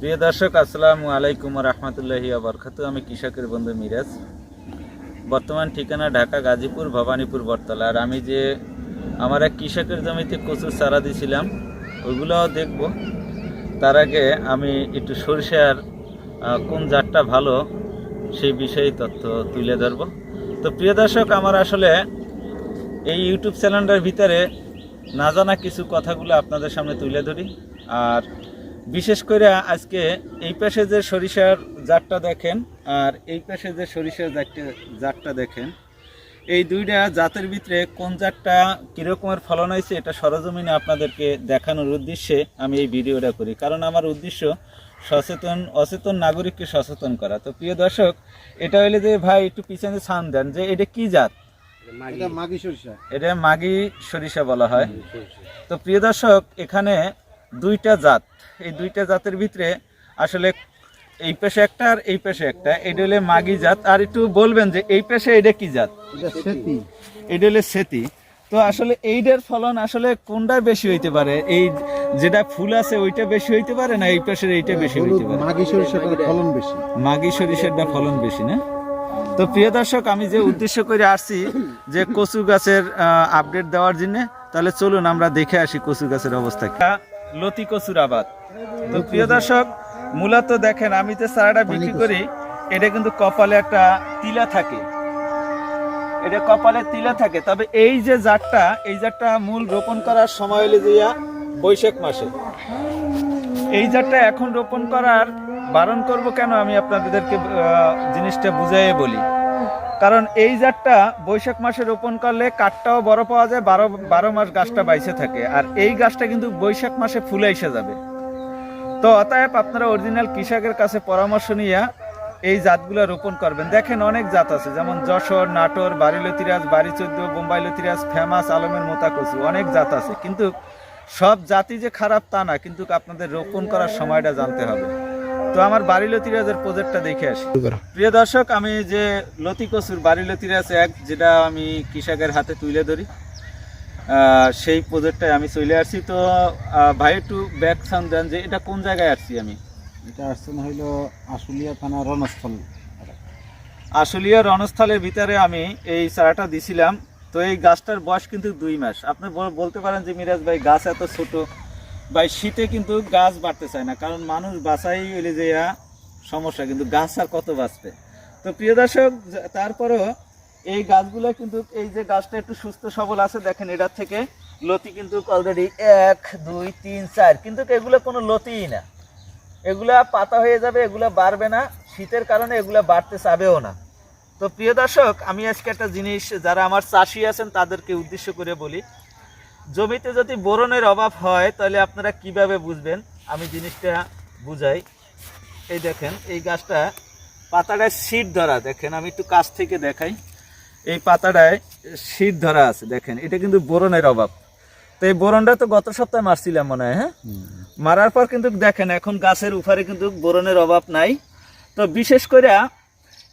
প্রিয় দর্শক, আসসালামু আলাইকুম রহমতুল্লাহি আবরকাত আমি কৃষকের বন্ধু মিরাজ। বর্তমান ঠিকানা ঢাকা, গাজীপুর, ভবানীপুর বটতলা। আর আমি যে আমার এক কৃষকের জমিতে কচুর চারা দিয়েছিলাম ওইগুলোও দেখব। তার আগে আমি একটু সরিষার কোন জাতটা ভালো সেই বিষয়ে তথ্য তুলে ধরব। তো প্রিয় দর্শক, আমার আসলে এই ইউটিউব চ্যানেলটার ভিতরে না জানা কিছু কথাগুলো আপনাদের সামনে তুলে ধরি। আর বিশেষ করে আজকে এই পাশে যে সরিষার জাতটা দেখেন আর এই পাশে যে সরিষার জাতটা জাতটা দেখেন এই দুইটা জাতের ভিতরে কোন জাতটা কীরকমের ফলন হয়েছে এটা সরজমিনে আপনাদেরকে দেখানোর উদ্দেশ্যে আমি এই ভিডিওটা করি। কারণ আমার উদ্দেশ্য সচেতন অচেতন নাগরিককে সচেতন করা। তো প্রিয় দর্শক এটা হইলে যে ভাই একটু পিছনে ছান দেন যে এটা কি জাত? এটা মাগি। সরিষা। এটা মাগি সরিষা বলা হয়। তো প্রিয় দর্শক এখানে দুইটা জাত। এই দুইটা জাতের ভিতরে আসলে এই পেশে একটা আর এই পেশে একটা। এটা হলে মাগি জাত। আর একটু বলবেন যে এই পেশে এটা কি জাত? এটা হলে সেতি। তো আসলে এইটার ফলন আসলে কোনটা বেশি হইতে পারে? এই যেটা ফুল আছে ওইটা বেশি হইতে পারে না এই পেশের এইটা বেশি হইতে পারে? মাগি সরিষাটার ফলন বেশি। মাগি সরিষারটা ফলন বেশি না? তো প্রিয় দর্শক আমি যে উদ্দেশ্য করে আসছি যে কচু গাছের আপডেট দেওয়ার জন্য তাহলে চলুন আমরা দেখে আসি কচু গাছের অবস্থা। লতি কচুর আবাদ তো প্রিয় দর্শক মূলত দেখেন আমি যে চারাটা বিক্রি করি এটা কিন্তু কপালে একটা তিলা থাকে। এটা কপালে তিলা থাকে। তবে এই যে জাতটা এই জাতটা মূল রোপণ করার সময় হলে যে ইয়া বৈশাখ মাসে। এই জাতটা এখন রোপণ করার বারণ করব কেন আমি আপনাদেরকে জিনিসটা বুঝাইয়ে বলি। কারণ এই জাতটা বৈশাখ মাসে রোপণ করলে কাঠটাও বড় পাওয়া যায়, বারো বারো মাস গাছটা বাইসে থাকে। আর এই গাছটা কিন্তু বৈশাখ মাসে ফুলে এসে যাবে। তো অতএব আপনারা অরিজিনাল কৃষকের কাছে পরামর্শ নিয়ে এই জাতগুলো রোপণ করবেন। দেখেন অনেক জাত আছে, যেমন যশোর, নাটোর বাড়ি লতিরাজ বাড়ি চোদ্দ বোম্বাই লতিরাজ ফেমাস, আলমের মোতা কচু অনেক জাত আছে। কিন্তু সব জাতি যে খারাপ তা না, কিন্তু আপনাদের রোপণ করার সময়টা জানতে হবে। তো আমার বাড়ি লতিরাজের প্রজেক্টটা দেখে আসি। প্রিয় দর্শক আমি যে লতি কচুর বাড়ি লতিরাজ এক যেটা আমি কৃষকের হাতে তুলে ধরি সেই প্রজেক্টটায় আমি চলে আসছি। তো ভাই একটু ব্যাক সাউন্ড দেন যে এটা কোন জায়গায় আসছি আমি? এটা আসছেন হইল আশুলিয়া থানা রণস্থল। আশুলিয়া রণস্থলের ভিতরে আমি এই চারাটা দিছিলাম। তো এই গাছটার বয়স কিন্তু দুই মাস। আপনি বলতে পারেন যে মিরাজ ভাই গাছ এত ছোট ভাই, শীতে কিন্তু গাছ বাড়তে চায় না, কারণ মানুষ বাঁচাই হইলে যে সমস্যা, কিন্তু গাছ আর কত বাঁচবে? তো প্রিয় দর্শক তারপরেও এই গাছগুলো কিন্তু, এই যে গাছটা একটু সুস্থ সবল আছে, দেখেন এটার থেকে লতি কিন্তু অলরেডি এক, দুই, তিন, চার, কিন্তু এগুলো কোনো লতিই না। এগুলা পাতা হয়ে যাবে, এগুলা বাড়বে না, শীতের কারণে এগুলা বাড়তে চাবেও না। তো প্রিয় দর্শক, আমি আজকে একটা জিনিস, যারা আমার চাষি আছেন, তাদেরকে উদ্দেশ্য করে বলি জমিতে যদি বোরনের অভাব হয় তাহলে আপনারা কীভাবে বুঝবেন? আমি জিনিসটা বুঝাই। এই দেখেন এই গাছটা পাতাটায় শীত ধরা দেখেন আমি একটু কাছ থেকে দেখাই। এই পাতাটায় শীত ধরা আছে দেখেন এটা কিন্তু বোরনের অভাব। তো এই বোরনটা তো গত সপ্তাহে মারছিলাম মনে হয় হ্যাঁ? মারার পর কিন্তু দেখেন এখন গাছের উপরে কিন্তু বোরনের অভাব নাই। তো বিশেষ করে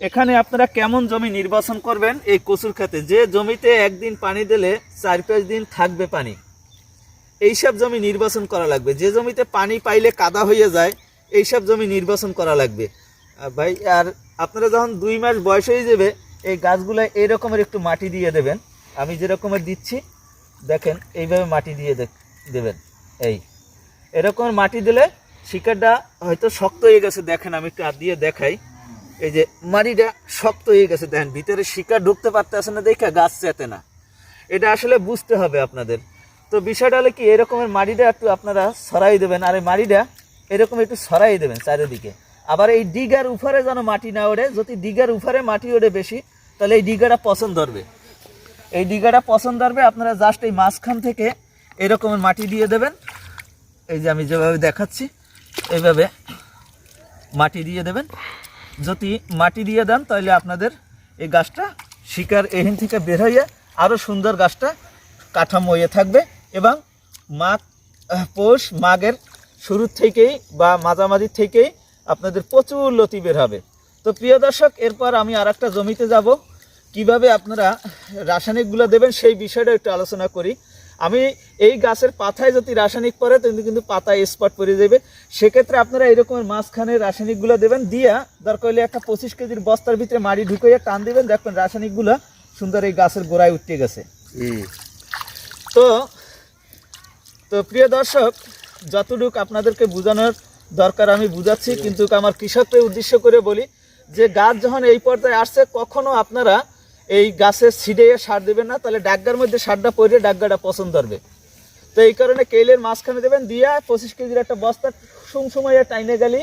এখানে আপনারা কেমন জমি নির্বাচন করবেন এই কচুর খেতে যে জমিতে একদিন পানি দিলে চার পাঁচ দিন থাকবে পানি। এইসব জমি নির্বাচন করা লাগবে। যে জমিতে পানি পাইলে কাদা হয়ে যায়, এইসব জমি নির্বাচন করা লাগবে। ভাই, আর আপনারা যখন দুই মাস বয়স হয়ে যাবে, এই গাছগুলো এই রকমের একটু মাটি দিয়ে দেবেন। আমি যেরকমের দিচ্ছি, দেখেন, এইভাবে মাটি দিয়ে দেবেন। এই, এরকম মাটি দিলে শিকারটা হয়তো শক্ত হয়ে গেছে। দেখেন, আমি একটু দিয়ে দেখাই। এই যে মাটিটা শক্ত হয়ে গেছে, দেখেন, ভিতরে শিকার ঢুকতে পারতেছে না, দেখে গাছ চেতে না। এটা আসলে বুঝতে হবে আপনাদের। তো বিষয়টা হলো কি, এরকমের মাটিটা একটু আপনারা সরাই দেবেন, আর এই মাটিটা এরকম একটু সরাই দেবেন চারিদিকে। আবার এই ডিগার উপরে যেন মাটি না ওড়ে, যদি ডিগার উপরে মাটি ওড়ে বেশি, তাহলে এই ডিগাটা পছন্দ ধরবে এই ডিগাটা পছন্দ ধরবে আপনারা জাস্ট এই মাঝখান থেকে এরকমের মাটি দিয়ে দেবেন। এই যে আমি যেভাবে দেখাচ্ছি, এইভাবে মাটি দিয়ে দেবেন। যদি মাটি দিয়ে দেন, তাহলে আপনাদের এই গাছটা শিকার এখান থেকে বের হয়ে আরও সুন্দর গাছটা কাঠামো হয়ে থাকবে এবং মাঘ পৌষ মাঘের শুরুর থেকেই বা মাঝামাঝি থেকেই আপনাদের প্রচুর লতি বের হবে। তো প্রিয় দর্শক, এরপর আমি আর জমিতে যাব। কীভাবে আপনারা রাসায়নিকগুলো দেবেন সেই বিষয়টা একটু আলোচনা করি। আমি এই গাছের পাতায় যদি রাসায়নিক পরে কিন্তু কিন্তু পাতায় স্পট পড়ে যাবে সেক্ষেত্রে আপনারা এরকমের মাঝখানে রাসায়নিকগুলো দেবেন দিয়া দরকার হলে একটা পঁচিশ কেজির বস্তার ভিতরে মাটি ঢুকিয়ে টান দিবেন। দেখবেন রাসায়নিকগুলো সুন্দর এই গাছের গোড়ায় উঠতে গেছে। তো তো প্রিয় দর্শক যতটুকু আপনাদেরকে বোঝানোর দরকার আমি বুঝাচ্ছি কিন্তু আমার কৃষককে উদ্দেশ্য করে বলি যে গাছ যখন এই পর্যায়ে আসছে কখনো আপনারা এই গাছের ছিডে সার দেবেন না, তাহলে ডাগ্গার মধ্যে সারটা পরে ডাগ্গাটা পছন্দ ধরবে তো এই কারণে কেলের মাঝখানে দেবেন, দিয়া পঁচিশ কেজির একটা বস্তা সুম সময়ে টাইনে গেলে,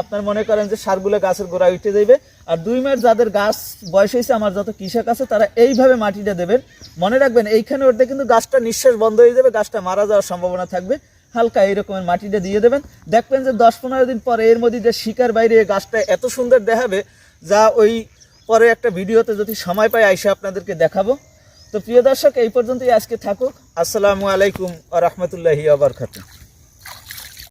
আপনার মনে করেন যে সারগুলো গাছের গোড়ায় উঠে যাবে আর দুই মাস যাদের গাছ বয়স হয়েছে, আমার যত কৃষক আছে, তারা এইভাবে মাটিটা দেবেন। মনে রাখবেন, এইখানে উঠতে কিন্তু গাছটা নিঃশ্বাস বন্ধ হয়ে যাবে, গাছটা মারা যাওয়ার সম্ভাবনা থাকবে। হালকা এইরকমের মাটিটা দিয়ে দেবেন। দেখবেন যে দশ পনেরো দিন পরে এর মধ্যে যে শিকার বাইরে গাছটা এত সুন্দর দেখাবে, যা ওই পরে একটা ভিডিওতে যদি সময় পাই আইসা আপনাদেরকে দেখাবো। তো প্রিয় দর্শক, এই পর্যন্তই আজকে থাকুক। আসসালামু আলাইকুম আ রহমতুল্লাহি আবরকাত